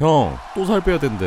형, 또 살 빼야 된대.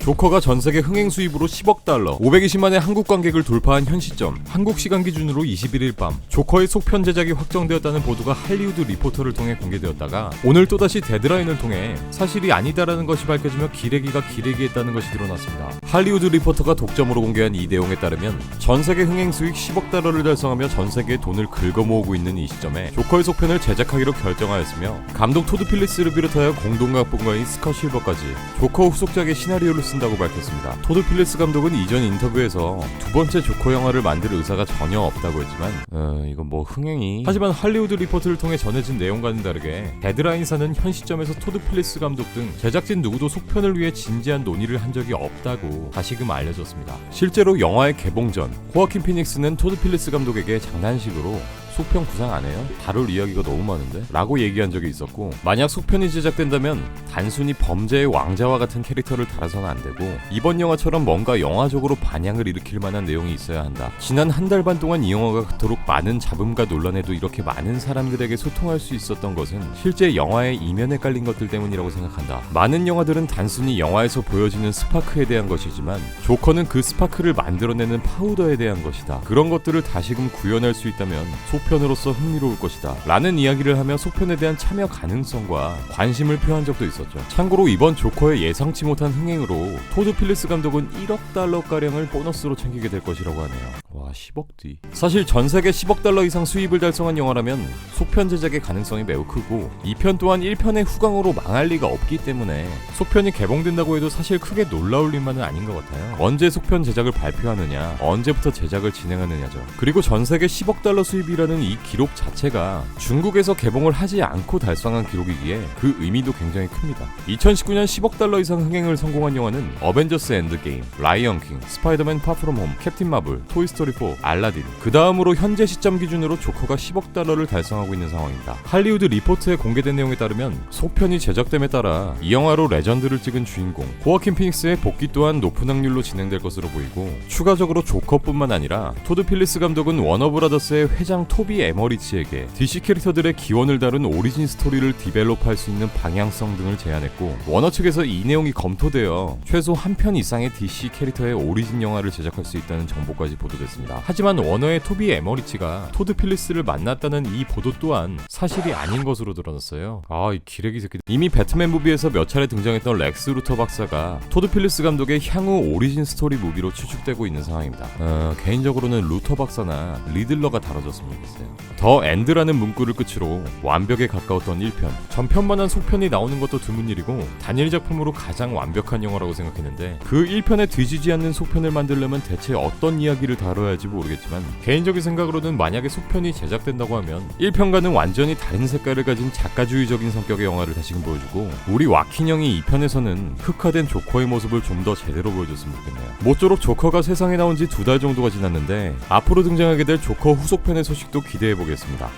조커가 전 세계 흥행 수입으로 10억 달러, 520만의 한국 관객을 돌파한 현 시점, 한국 시간 기준으로 21일 밤, 조커의 속편 제작이 확정되었다는 보도가 할리우드 리포터를 통해 공개되었다가 오늘 또다시 데드라인을 통해 사실이 아니다라는 것이 밝혀지며 기레기가 기레기했다는 것이 드러났습니다. 할리우드 리포터가 독점으로 공개한 이 내용에 따르면 전 세계 흥행 수익 10억 달러를 달성하며 전 세계에 돈을 긁어모으고 있는 이 시점에 조커의 속편을 제작하기로 결정하였으며 감독 토드 필리스를 비롯하여 공동각본가인 스컷 실버까지 조커 후속작의 시나리오를 쓴다고 밝혔습니다. 토드 필리스 감독은 이전 인터뷰에서 두 번째 조커 영화를 만들 의사가 전혀 없다고 했지만 어, 이건 뭐 흥행이 하지만 할리우드 리포트를 통해 전해진 내용과는 다르게 데드라인사는 현 시점에서 토드 필리스 감독 등 제작진 누구도 속편을 위해 진지한 논의를 한 적이 없다고 다시금 알려졌습니다. 실제로 영화의 개봉 전 호아킨 피닉스는 토드 필리스 감독에게 장난식으로 속편 구상 안 해요? 다룰 이야기가 너무 많은데? 라고 얘기한 적이 있었고 만약 속편이 제작된다면 단순히 범죄의 왕자와 같은 캐릭터를 달아서는 안 되고 이번 영화처럼 뭔가 영화적으로 반향을 일으킬 만한 내용이 있어야 한다. 지난 한 달 반 동안 이 영화가 그토록 많은 잡음과 논란에도 이렇게 많은 사람들에게 소통할 수 있었던 것은 실제 영화의 이면에 깔린 것들 때문이라고 생각한다. 많은 영화들은 단순히 영화에서 보여지는 스파크에 대한 것이지만 조커는 그 스파크를 만들어내는 파우더에 대한 것이다. 그런 것들을 다시금 구현할 수 있다면 속편으로서 흥미로울 것이다. 라는 이야기를 하며 속편에 대한 참여 가능성과 관심을 표한 적도 있었죠. 참고로 이번 조커의 예상치 못한 흥행으로 토드 필리스 감독은 1억 달러가량을 보너스로 챙기게 될 것이라고 하네요. 와 10억 뒤. 사실 전 세계 10억 달러 이상 수입을 달성한 영화라면 속편 제작의 가능성이 매우 크고 2편 또한 1편의 후광으로 망할 리가 없기 때문에 속편이 개봉된다고 해도 사실 크게 놀라울 일만은 아닌 것 같아요. 언제 속편 제작을 발표하느냐, 언제부터 제작을 진행하느냐죠. 그리고 전 세계 10억 달러 수입이라는 이 기록 자체가 중국에서 개봉을 하지 않고 달성한 기록이기에 그 의미도 굉장히 큽니다. 2019년 10억 달러 이상 흥행을 성공한 영화는 어벤져스 엔드게임, 라이언 킹, 스파이더맨 파프롬 홈, 캡틴 마블, 토이스토리 4, 알라딘. 그 다음으로 현재 시점 기준으로 조커가 10억 달러를 달성하고 있는 상황입니다. 할리우드 리포트에 공개된 내용에 따르면 속편이 제작됨에 따라 이 영화로 레전드를 찍은 주인공 호아킨 피닉스의 복귀 또한 높은 확률로 진행될 것으로 보이고 추가적으로 조커뿐만 아니라 토드 필리스 감독은 워너브라더스의 회장 토비 에머리치에게 DC 캐릭터들의 기원을 다룬 오리진 스토리를 디벨롭할 수 있는 방향성 등을 제안했고 워너 측에서 이 내용이 검토되어 최소 한 편 이상의 DC 캐릭터의 오리진 영화를 제작할 수 있다는 정보까지 보도됐습니다. 하지만 워너의 토비 에머리치가 토드 필리스를 만났다는 이 보도 또한 사실이 아닌 것으로 드러났어요. 아, 이 기레기 새끼. 이미 배트맨 무비에서 몇 차례 등장했던 렉스 루터 박사가 토드 필리스 감독의 향후 오리진 스토리 무비로 추측되고 있는 상황입니다. 어, 개인적으로는 루터 박사나 리들러가 다뤄졌으면 좋겠어요. 더 엔드라는 문구를 끝으로 완벽에 가까웠던 1편. 전편만한 속편이 나오는 것도 드문 일이고 단일 작품으로 가장 완벽한 영화라고 생각했는데 그 1편에 뒤지지 않는 속편을 만들려면 대체 어떤 이야기를 다뤄야 할지 모르겠지만 개인적인 생각으로는 만약에 속편이 제작된다고 하면 1편과는 완전히 다른 색깔을 가진 작가주의적인 성격의 영화를 다시금 보여주고 우리 와킨 형이 2편에서는 흑화된 조커의 모습을 좀 더 제대로 보여줬으면 좋겠네요. 모쪼록 조커가 세상에 나온 지 두 달 정도가 지났는데 앞으로 등장하게 될 조커 후속편의 소식도 기대해 보겠습니다.